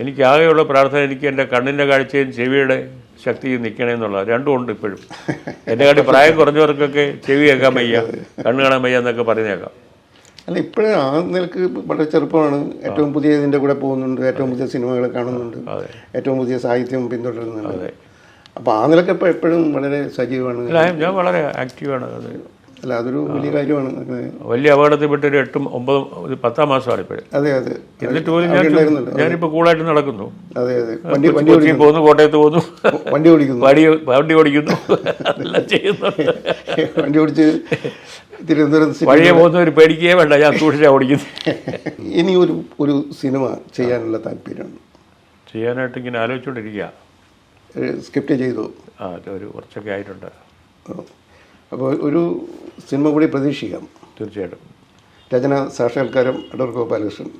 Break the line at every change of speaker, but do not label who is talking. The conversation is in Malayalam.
എനിക്ക് ആകെയുള്ള പ്രാർത്ഥന എനിക്ക് എന്റെ കണ്ണിന്റെ കാഴ്ചയും ചെവിയുടെ ശക്തിയും നിൽക്കണേ എന്നുള്ളത്. രണ്ടും ഉണ്ട് ഇപ്പോഴും. എന്റെ കാട്ടി പ്രായം കുറഞ്ഞവർക്കൊക്കെ ചെവി കേൾക്കാൻ വയ്യ. കണ്ണ് കാണാൻ വയ്യ എന്നൊക്കെ പറഞ്ഞേക്കാം.
അല്ല ഇപ്പോഴും ആ നിലയ്ക്ക് വളരെ ചെറുപ്പമാണ്. ഏറ്റവും പുതിയ ഇതിന്റെ കൂടെ പോകുന്നുണ്ട്. ഏറ്റവും പുതിയ സിനിമകൾ കാണുന്നുണ്ട്. ഏറ്റവും പുതിയ സാഹിത്യം പിന്തുടരുന്നുണ്ട്. അപ്പോൾ ആ നിലയ്ക്ക് ഇപ്പോൾ എപ്പോഴും വളരെ സജീവമാണ്.
ഞാൻ വളരെ ആക്റ്റീവാണ് അത്
അല്ല അതൊരു വലിയ കാര്യമാണ്.
വലിയ അപകടത്തിൽപ്പെട്ട് ഒരു എട്ടും ഒമ്പതും ഒരു പത്താം മാസമാണ് ഇപ്പോഴും.
അതെ അതെ.
എന്നിട്ട് പോലും ഞാൻ. ഞാനിപ്പോൾ കൂളായിട്ട് നടക്കുന്നു.
അതെ അതെ. വണ്ടി വണ്ടി
കൊച്ചിയിൽ പോകുന്നു കോട്ടയത്ത് പോകുന്നു.
വണ്ടി ഓടിക്കുന്നു.
വടി വണ്ടി ഓടിക്കുന്നു. എല്ലാം ചെയ്യുന്നുണ്ട്.
വണ്ടി ഓടിച്ച് തിരുവനന്തപുരം സിറ്റി
വഴിയെ പോകുന്നവർ പേടിക്കുകയേ വേണ്ട ഞാൻ സൂക്ഷിച്ചാണ് ഓടിക്കുന്നു
ഇനി ഒരു ഒരു സിനിമ ചെയ്യാനുള്ള താല്പര്യം
ചെയ്യാനായിട്ട് ഇങ്ങനെ ആലോചിച്ചുകൊണ്ടിരിക്കുക
സ്ക്രിപ്റ്റ് ചെയ്തു.
ആ ഒരു കുറച്ചൊക്കെ ആയിട്ടുണ്ട്.
അപ്പോൾ ഒരു സിനിമ കൂടി പ്രതീക്ഷിക്കാം.
തീർച്ചയായിട്ടും.
രചന സാക്ഷാത്കാരം അടൂർ ഗോപാലകൃഷ്ണൻ.